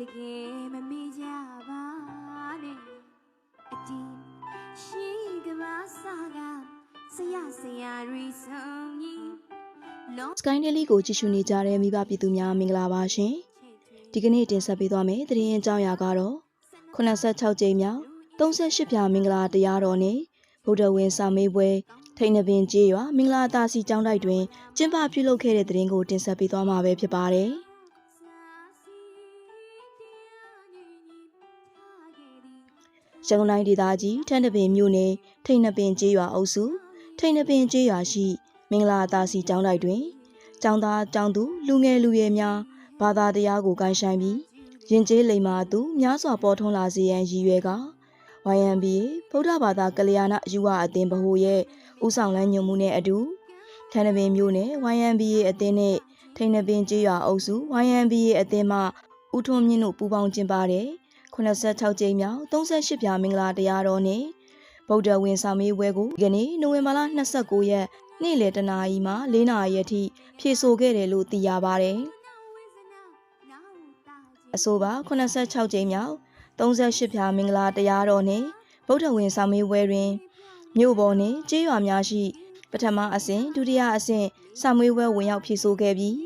တကယ်မမေ့ကြပါနဲ့အတီးရှိကဘာစားကဆရာဆရာရီဆောင်ကြီးလုံး Sky Daily ကိုကြည့်ရှုနေကြတဲ့မိဘပြည်သူများမင်္ဂလာပါရှင်။ဒီကနေ့တင်ဆက်ပေးသွားမယ့်သတင်းအကြောင်းအရာကတော့86ကြိမ်မြောက်38ဖြာမင်္ဂလာတရားတော်နဲ့ဗုဒ္ဓဝင်စာမေးပွဲထိန်နပင်ကျေးရွာမင်္ဂလာတာစီကျောင်းတိုက်တွင်ကျင်းပပြုလုပ်ခဲ့တဲ့သတင်းကိုတင်ဆက်ပေးသွားမှာပဲဖြစ်ပါတယ်။ ရန်ကုန်တိုင်းဒေသကြီးထန်းတပင်မြို့နယ်ထိန်နပင်ကျေးရွာအုပ်စုထိန်နပင်ကျေးရွာရှိ မင်္ဂလာတာစီကျောင်းတိုက်တွင်ကျောင်းသားကျောင်းသူလူငယ်လူရွယ်များဘာသာတရားကိုကိုင်းဆိုင်ပြီးယဉ်ကျေးလိမ္မာသူများစွာပေါ်ထွန်းလာစေရန်ရည်ရွယ်က YMBA ဗုဒ္ဓဘာသာကလျာဏယူဝအသင်းဗဟိုရဲ့ဦးဆောင်လမ်းညွှန်မှုနဲ့အတူထန်းတပင်မျိုးနဲ့ YMBA အသင်းနဲ့ထိန်နပင်ကျေးရွာအုပ်စု YMBA အသင်းမှဦးထွန်းမြင့်တို့ပူးပေါင်းကျင်းပတဲ့ 86ကြိမ်မြောက်38ပြားမင်္ဂလာတရားတော်နဲ့ဗုဒ္ဓဝင်ဆောင်မေးပွဲကိုဒီကနေ့နိုဝင်ဘာလ29ရက်နေ့လယ်တနာရီမှ4နာရီအထိဖြည့်ဆို့ခဲ့တယ်လို့သိရပါတယ်။အဆိုပါ86ကြိမ်မြောက်38ဖြာမင်္ဂလာတရားတော်နှင့်ဗုဒ္ဓဝင်ဆောင်မေးပွဲတွင်မြို့ပေါ်နှင့်ကျေးရွာများရှိ ပထမအဆင့်ဒုတိယအဆင့်ဆောင်မေးပွဲဝင်ရောက်ဖြည့်ဆို့ခဲ့ပြီး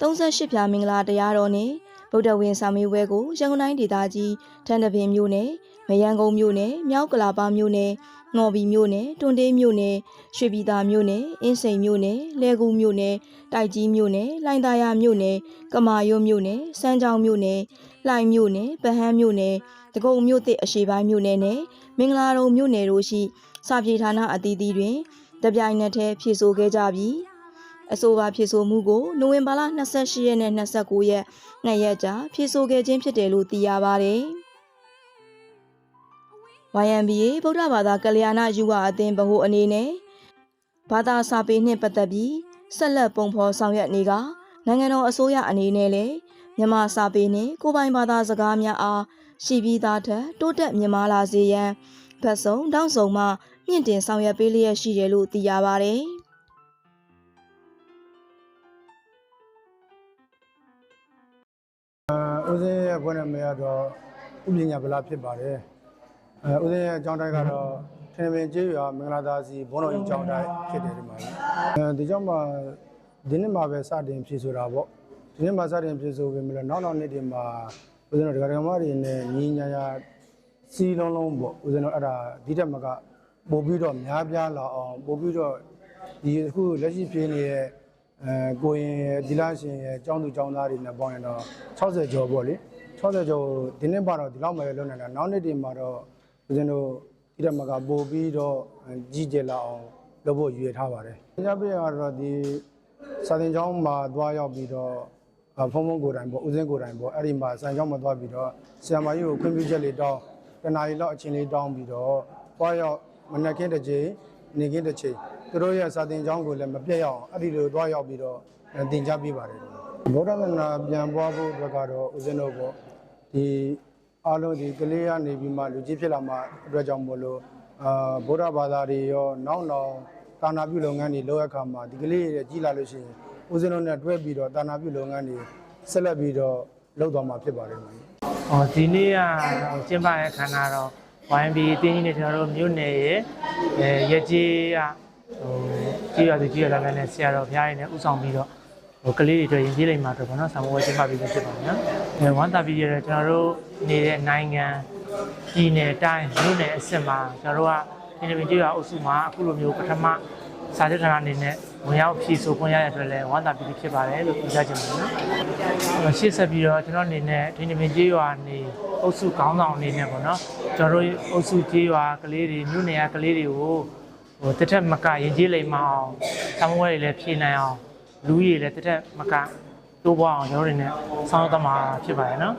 38ဖြာမင်္ဂလာတရားတော်နှင့် ဗုဒ္ဓဝင်ဆောင်မေးပွဲကိုရန်ကုန်တိုင်းဒေသကြီးထန်တပင်မြို့နယ်မရန်ကုန်မြို့နယ်မြောက်ကလာပါမြို့နယ်ငေါ်ဘီမြို့နယ်တွန်တေးမြို့နယ်ရွှေပြည်သာမြို့နယ်အင်းစိန်မြို့နယ်လဲကူမြို့နယ်တိုက်ကြီးမြို့နယ်လိုင်သာယာမြို့နယ်ကမာရွတ်မြို့နယ်စမ်းချောင်းမြို့နယ်လှိုင်မြို့နယ်ဗဟန်းမြို့နယ်တကုံမြို့သစ်အရှေ့ပိုင်းမြို့နယ်နဲ့မင်္ဂလာတုံမြို့နယ်တို့ရှိစာပြေဌာနအသီးသီးတွင်တပြိုင်နက်တည်းဖြည့်ဆို့ခဲ့ကြပြီး အဆိုပါဖြည့်ဆို့မှုကိုနိုဝင်ဘာလ28ရက်နဲ့29ရက်နှစ်ရက်ကြာဖြည့်ဆို့ခဲ့ခြင်းဖြစ်တယ်လို့သိရပါတယ်။ YMBA ဗုဒ္ဓဘာသာကလျာဏယူဝအသင်းဗဟိုအနေနဲ့ဘာသာစာပေနှင့်ပတ်သက်ပြီးဆက်လက်ပုံဖော်ဆောင်ရွက်နေကနိုင်ငံတော်အစိုးရအနေနဲ့လည်းမြန်မာစာပေနှင့်ကိုယ်ပိုင်ဘာသာစကားများအားရှိပြီးသားထက်တိုးတက်မြင့်မားလာစေရန်ဗတ်စုံတောင်းစုံမှမြင့်တင်ဆောင်ရွက်ပေးလျက်ရှိတယ်လို့သိရပါတယ်။ ဦးစင်းရဲ့ဘွဲ့နာမည်ကတော့ဥပညာဗလာဖြစ်ပါတယ်အဲဦးစင်းရဲ့အကြောင်းတိုင်းကတော့ထင်ပင်ကျေးရွာမင်္ဂလာသာစီဘုန်းတော်ကြီးအကြောင်းတိုင်းဖြစ်တယ်ဒီမှာအဲဒီကြောင့်မှဒီနေ့မှပဲစတင်ဖြည့်ဆိုတာပေါ့ဒီနေ့မှစတင်ဖြည့်ဆိုပေမဲ့လည်းနောက်နောက်နေ့တွေမှာဦးစင်းတို့ဒကာဒကာမတွေနဲ့ညီညာညာစီလုံးလုံးပေါ့ဦးစင်းတို့အဲ့ဒါဒီတက်မကပို့ပြီးတော့များပြားလာအောင်ပို့ပြီးတော့ဒီအခုလက်ရှိဖြစ်နေတဲ့ အဲကိုရင်ရယ်ဒီလာရှင်ရယ်ចောင်းသူចောင်းသားတွေနဲ့ပေါင်းရင်တော့60ကျော်ပေါ့လေ60ကျော်ဒီနေ့ပါတော့ဒီလောက်မှလည်းလွတ်နေတာနောက်နေ့ဒီမှာတော့ဦးဇင်းတို့ဒီတက်မကပို့ပြီးတော့ကြီးကျယ်လာအောင်လုပ်ဖို့ရည်ရထားပါတယ်။ညပြည့်ကတော့ဒီစာသင်ကျောင်းမှာသွားရောက်ပြီးတော့ဖုံဖုံကိုယ်တိုင်ပေါ့ဦးစင်းကိုယ်တိုင်ပေါ့အဲ့ဒီမှာစံကျောင်းမှာသွားပြီးတော့ဆရာမကြီးကိုခွင့်ပြုချက်လေးတောင်းတနားရီလောက်အချိန်လေးတောင်းပြီးတော့သွားရောက်မနက်ခင်းတစ်ချိန်နေခင်းတစ်ချိန် သူတို့ရဲ့စာသင်ကျောင်းကိုလည်းမပြတ်ရအောင်အဲ့ဒီလိုသွားရောက်ပြီးတော့သင်ကြားပေးပါတယ်ဗုဒ္ဓဘာသာပြန်ပွားဖို့အတွက်ကတော့ဦးဇင်းတို့ပေါ့ဒီအားလုံးဒီကလေးကနေပြီးမှလူကြီးဖြစ်လာမှအတွက်ကြောင့်မို့လို့အာဗုဒ္ဓဘာသာတွေရောနောက်နောက်တာနာပြုလုပ်ငန်းတွေလုပ်ရခါမှာဒီကလေးတွေကြီးလာလို့ရှိရင်ဦးဇင်းတို့နဲ့တွဲပြီးတော့တာနာပြုလုပ်ငန်းတွေဆက်လက်ပြီးတော့လုပ်သွားမှာဖြစ်ပါတယ်။ဟောဒီနေ့ကကျင်းပတဲ့ခန္ဓာတော့ YMB အတင်းကြီးနဲ့ကျွန်တော်တို့မြို့နယ်ရဲ့အဲရကြီးက ဟိုကြည့်ရသူကြည့်ရလာမယ်နဲ့ဆရာတော်ဘုရားရင်းနဲ့ဥဆောင်ပြီးတော့ဟိုကလေးတွေအတွက်ရင်ကြီးလိမ့်မှာတော့ဗောနော်ဆံမိုးဝဲကျင်းပပြီးဖြစ်ပါမယ်နော်အဲဝမ်းသာပြီးရတဲ့ကျွန်တော်တို့နေတဲ့နိုင်ငံပြည်နယ်တိုင်းမြို့နယ်အဆင့်မှာကျွန်တော်တို့ကဒီနေ့ကြည့်ရအုပ်စုမှာအခုလိုမျိုးပထမစာချုပ်ဌာနအနေနဲ့ဝင်ရောက်ဖြည့်ဆို့ခွင့်ရတဲ့အတွက်လည်းဝမ်းသာပြီးဖြစ်ပါတယ်လို့ပြောကြချင်ပါတယ်နော်ရှေ့ဆက်ပြီးတော့ကျွန်တော်အနေနဲ့ဒီနေ့ကျေးရွာနေအုပ်စုခေါင်းဆောင်အနေနဲ့ပေါ့နော်ကျွန်တော်တို့အုပ်စုကျေးရွာကလေးတွေမြို့နယ်ကကလေးတွေကို ဟိုတစ်ထက်မကရင်ကျေးလိမ်မအောင်သံဝဲတွေလည်းဖြည့်နိုင်အောင်လူကြီးတွေလည်းတစ်ထက်မကတိုးပွားအောင်ကျွန်တော်တို့တွေနဲ့ဆောင်းသမားဖြစ်ပါတယ်နော်